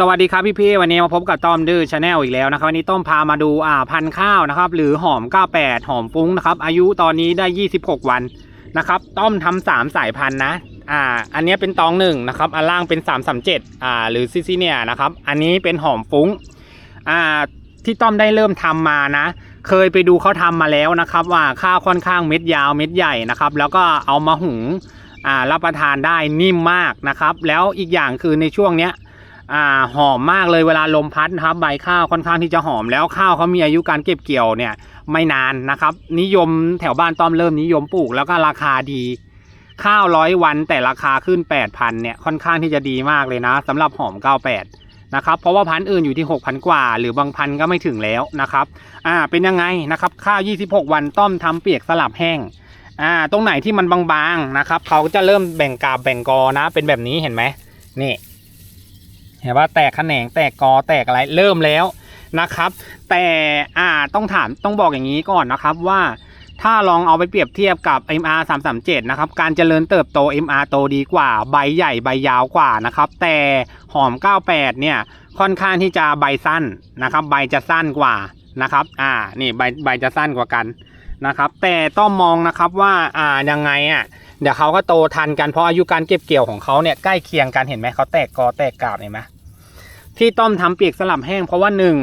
สวัสดีครับพี่พี่ๆวันนี้มาพบกับต้อมดื้อชาแนลอีกแล้วนะครับวันนี้ต้อมพามาดูอ่าพันธุ์ข้าวนะครับ หรือหอม 98 หอมฟุ้งนะครับ อายุตอนนี้ได้ 26 วันนะครับต้อมทำสามสายพันธุ์นะอ่าอันนี้เป็นตองหนึ่งนะครับอันล่างเป็น 337อ่าหรือซิซิเนียนะครับอันนี้เป็นหอมฟุ้งอ่าที่ต้อมได้เริ่มทำมานะ เคยไปดูเขาทำมาแล้วนะครับ ว่าข้าวค่อนข้างเม็ดยาวเม็ดใหญ่นะครับ แล้วก็เอามาหุงอ่ารับประทานได้นิ่มมากนะครับ แล้วอีกอย่างคือในช่วงเนี้ย อ่าหอมมากเลยเวลาลมพัดนะครับ ใบข้าวค่อนข้างที่จะหอมแล้วข้าวเขามีอายุการเก็บเกี่ยวเนี่ยไม่นานนะครับ นิยมแถวบ้านต้อมเริ่มนิยมปลูกแล้วก็ราคาดี ข้าวร้อยวันแต่ราคาขึ้น 8,000เนี่ยค่อนข้างที่จะดีมากเลยนะสำหรับหอม 98 นะครับ เพราะว่าพันธุ์อื่นอยู่ที่ 6,000 กว่า หรือบางพันธุ์ก็ไม่ถึงแล้วนะครับอ่าเป็นยังไงนะครับ ข้าว 26 วันต้อมทำเปียกสลับแห้งอ่าตรงไหนที่มันบางๆนะครับเขาจะเริ่มแบ่งกาบแบ่งกอนะ เป็นแบบนี้เห็นไหมนี่ เห็นว่าแตกแขนงแตกกอแตกอะไรเริ่มแล้วนะครับ แต่อ่าต้องถามต้องบอกอย่างนี้ก่อนนะครับว่าถ้าลองเอาไปเปรียบเทียบกับ MR 337นะครับ การเจริญเติบโต MR โตดีกว่า ใบใหญ่ใบยาวกว่านะครับ แต่หอม 98 เนี่ย ค่อนข้างที่จะใบสั้นนะครับ ใบจะสั้นกว่านะครับ อ่า นี่ใบใบจะสั้นกว่ากัน นะครับ แต่ต้องมองนะครับว่าอ่ายังไงอะเดี๋ยวเขาก็โตทันกันเพราะอายุการเก็บเกี่ยวของเขาเนี่ยใกล้เคียงกันเห็นไหมเขาแตกกอแตกกาบเห็นไหมที่ต้อมทำเปียกสลับแห้งเพราะว่าหนึ่ง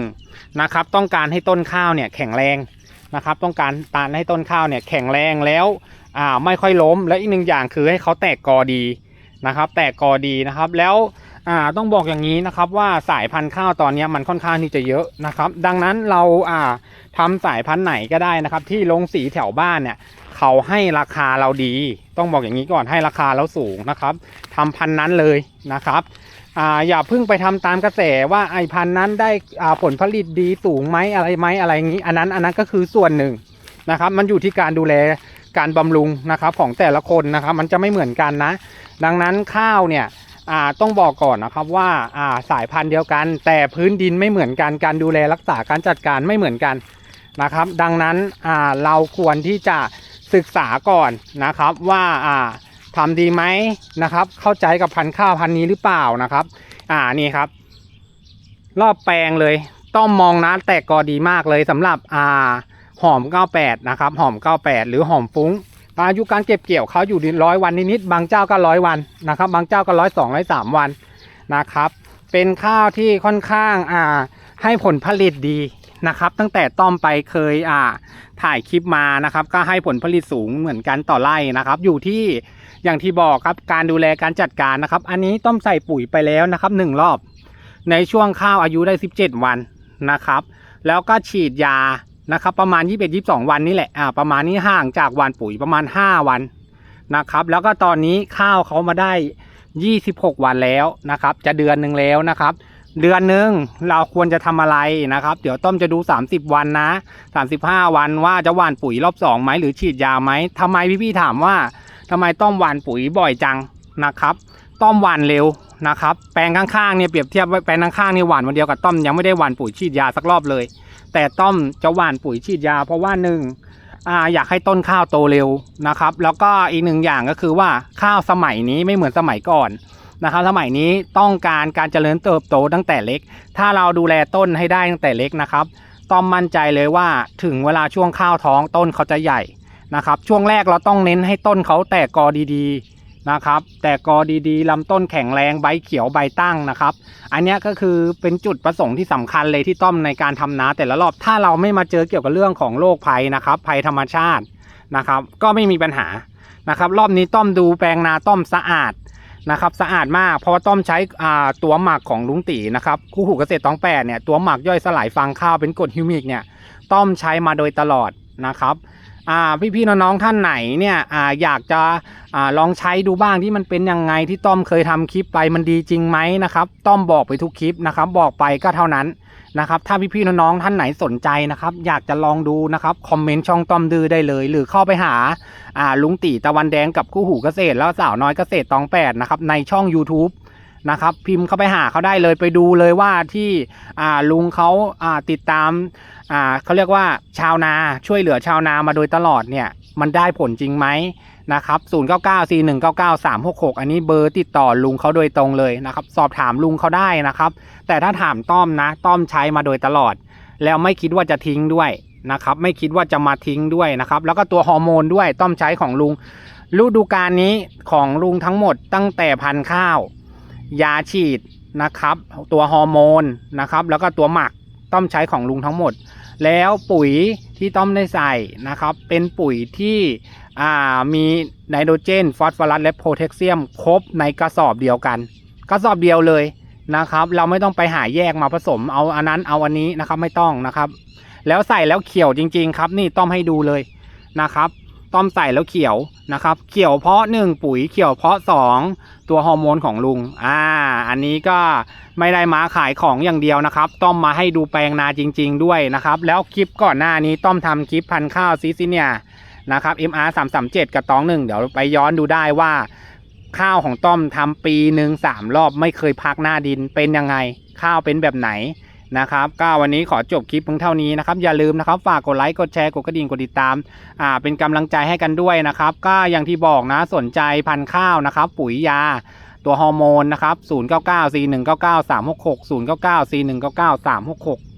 นะครับต้องการให้ต้นข้าวเนี่ยแข็งแรงนะครับต้องการตานให้ต้นข้าวเนี่ยแข็งแรงแล้วอ่าไม่ค่อยล้มและอีกหนึ่งอย่างคือให้เขาแตกกอดีนะครับ แตกกอดีนะครับแล้ว อ่าต้องบอกอย่างนี้นะครับว่าสายพันธุ์ข้าวตอนนี้มันค่อนข้างที่จะเยอะนะครับ ดังนั้นเราอ่าทำสายพันธุ์ไหนก็ได้นะครับ ที่ลงสีแถวบ้านเนี่ยเขาให้ราคาเราดี ต้องบอกอย่างนี้ก่อนให้ราคาเราสูงนะครับทำพันธุ์นั้นเลยนะครับอ่าอย่าเพิ่งไปทำตามกระแสว่าไอพันธุ์นั้นได้อ่าผลผลิตดีสูงไหมอะไรไหมอะไรอย่างนี้ อันนั้นอันนั้นก็คือส่วนหนึ่งนะครับ มันอยู่ที่การดูแลการบำรุงนะครับของแต่ละคนนะครับ มันจะไม่เหมือนกันนะ ดังนั้นข้าวเนี่ย อ่าต้องบอกก่อนนะครับว่าอ่าสายพันธุ์เดียวกัน แต่พื้นดินไม่เหมือนกันการดูแลรักษาการจัดการไม่เหมือนกันนะครับ ดังนั้นอ่าเราควรที่จะศึกษาก่อนนะครับว่าอ่าทำดีไหมนะครับ เข้าใจกับพันธุ์ข้าวพันธุ์นี้หรือเปล่านะครับ อ่านี่ครับ รอบแปลงเลย ต้องมองนะแตกกอดีมากเลยสำหรับอ่าหอม 98 นะครับ หอม 98 หรือหอมฟุ้ง อายุการเก็บเกี่ยวเขาอยู่ร้อยวันนิดๆบางเจ้าก็ร้อยวันนะครับ บางเจ้าก็ร้อยสองร้อยสามวันนะครับ เป็นข้าวที่ค่อนข้างอ่าให้ผลผลิตดีนะครับ ตั้งแต่ต้อมไปเคยอ่าถ่ายคลิปมานะครับ ก็ให้ผลผลิตสูงเหมือนกันต่อไร่นะครับ อยู่ที่อย่างที่บอกครับการดูแลการจัดการนะครับ อันนี้ต้อมใส่ปุ๋ยไปแล้วนะครับหนึ่งรอบ ในช่วงข้าวอายุได้ 17 วันนะครับ แล้วก็ฉีดยา นะครับประมาณ 21-22 วันนี่แหละอ่าประมาณนี้ห่างจากวานปุ๋ยประมาณ 5 วันนะครับ แล้วก็ตอนนี้ข้าวเขามาได้ 26 วันแล้วนะครับ จะเดือนหนึ่งแล้วนะครับ เดือนหนึ่งเราควรจะทำอะไรนะครับ เดี๋ยวต้อมจะดู 30 วันนะ 35 วันว่าจะหว่านปุ๋ยรอบ2ไหมหรือฉีดยาไหมทำไมพี่ๆถามว่าทำไมต้อมหว่านปุ๋ยบ่อยจังนะครับต้อมหว่านเร็วนะครับ แปลงข้างๆเนี่ยเปรียบเทียบแปลงข้างๆเนี่ยหว่านวันเดียวกับต้อมยังไม่ได้หว่านปุ๋ยฉีดยาสักรอบเลย แต่ต้อมจะหว่านปุ๋ยฉีดยา เพราะว่าหนึ่งอ่าอยากให้ต้นข้าวโตเร็วนะครับ แล้วก็อีกหนึ่งอย่างก็คือว่าข้าวสมัยนี้ไม่เหมือนสมัยก่อนนะครับ สมัยนี้ต้องการการเจริญเติบโตตั้งแต่เล็ก ถ้าเราดูแลต้นให้ได้ตั้งแต่เล็กนะครับต้อมมั่นใจเลยว่าถึงเวลาช่วงข้าวท้องต้นเขาจะใหญ่นะครับ ช่วงแรกเราต้องเน้นให้ต้นเขาแตกกอดีๆ นะครับ แตกกอดีๆลำต้นแข็งแรงใบเขียวใบตั้งนะครับ อันนี้ก็คือเป็นจุดประสงค์ที่สำคัญเลยที่ต้อมในการทำนาแต่ละรอบถ้าเราไม่มาเจอเกี่ยวกับเรื่องของโรคภัยนะครับภัยธรรมชาตินะครับ ก็ไม่มีปัญหานะครับ รอบนี้ต้อมดูแปลงนาต้อมสะอาดนะครับสะอาดมากเพราะว่าต้อมใช้ตัวหมักของลุงตีนะครับคู่หูเกษตรตองแปดเนี่ยตัวหมักย่อยสลายฟางข้าวเป็นกรดฮิวมิกเนี่ยต้อมใช้มาโดยตลอดนะครับ อ่าพี่ๆน้องๆท่านไหนเนี่ยอ่าอยากจะอ่าลองใช้ดูบ้างที่มันเป็นยังไงที่ต้อมเคยทำคลิปไปมันดีจริงไหมนะครับต้อมบอกไปทุกคลิปนะครับ บอกไปก็เท่านั้นนะครับถ้าพี่ๆน้องๆท่านไหนสนใจนะครับ อยากจะลองดูนะครับคอมเมนต์ช่องต้อมดื้อได้เลย หรือเข้าไปหาอ่าลุงตีตะวันแดงกับคู่หูเกษตร แล้วสาวน้อยเกษตรตองแปดนะครับในช่อง YouTube นะครับ พิมพ์เข้าไปหาเขาได้เลยไปดูเลยว่าที่ลุงเขาาติดตามาเขาเรียกว่าชาวนาช่วยเหลือชาวนามาโดยตลอดเนี่ยมันได้ผลจริงไหมนะครับ 0 9 9 4 1 9 9 3 6 6 อันนี้เบอร์ติดต่อลุงเขาโดยตรงเลยนะครับ สอบถามลุงเขาได้นะครับ แต่ถ้าถามต้อมนะ ต้อมใช้มาโดยตลอด แล้วไม่คิดว่าจะทิ้งด้วยนะครับ ไม่คิดว่าจะมาทิ้งด้วยนะครับ แล้วก็ตัวฮอร์โมนด้วย ต้อมใช้ของลุง ฤดูกาลนี้ของลุงทั้งหมดตั้งแต่พันข้าว ยาฉีดนะครับ ตัวฮอร์โมนนะครับ แล้วก็ตัวหมักต้อมใช้ของลุงทั้งหมด แล้วปุ๋ยที่ต้อมได้ใส่นะครับ เป็นปุ๋ยที่มีไนโตรเจน ฟอสฟอรัสและโพแทสเซียม ครบในกระสอบเดียวกัน กระสอบเดียวเลยนะครับ เราไม่ต้องไปหาแยกมาผสมเอาอันนั้นเอาอันนี้นะครับไม่ต้องนะครับ แล้วใส่แล้วเขียวจริง ๆ ครับ นี่ต้อมให้ดูเลยนะครับ ต้อมใส่แล้วเขียวนะครับ เขียวเพราะหนึ่งปุ๋ยเขียวเพราะสองตัวฮอร์โมนของลุงอ่าอันนี้ก็ไม่ได้มาขายของอย่างเดียวนะครับ ต้อมมาให้ดูแปลงนาจริง ๆ ด้วยนะครับ แล้วคลิปก่อนหน้านี้ต้อมทำคลิปพันข้าวซีซิเนี่ยนะครับ MR 3 3 7กับตองหนึ่งเดี๋ยวไปย้อนดูได้ว่า ข้าวของต้อมทำปีหนึ่งสามรอบไม่เคยพักหน้าดินเป็นยังไง ข้าวเป็นแบบไหน นะครับก็วันนี้ขอจบคลิปเพียงเท่านี้นะครับอย่าลืมนะครับฝากกดไลค์กดแชร์กดกระดิ่งกดติดตามอ่าเป็นกำลังใจให้กันด้วยนะครับ ก็อย่างที่บอกนะสนใจพันธุ์ข้าวนะครับปุ๋ยยาตัวฮอร์โมนนะครับ 0 9 9 4 1 9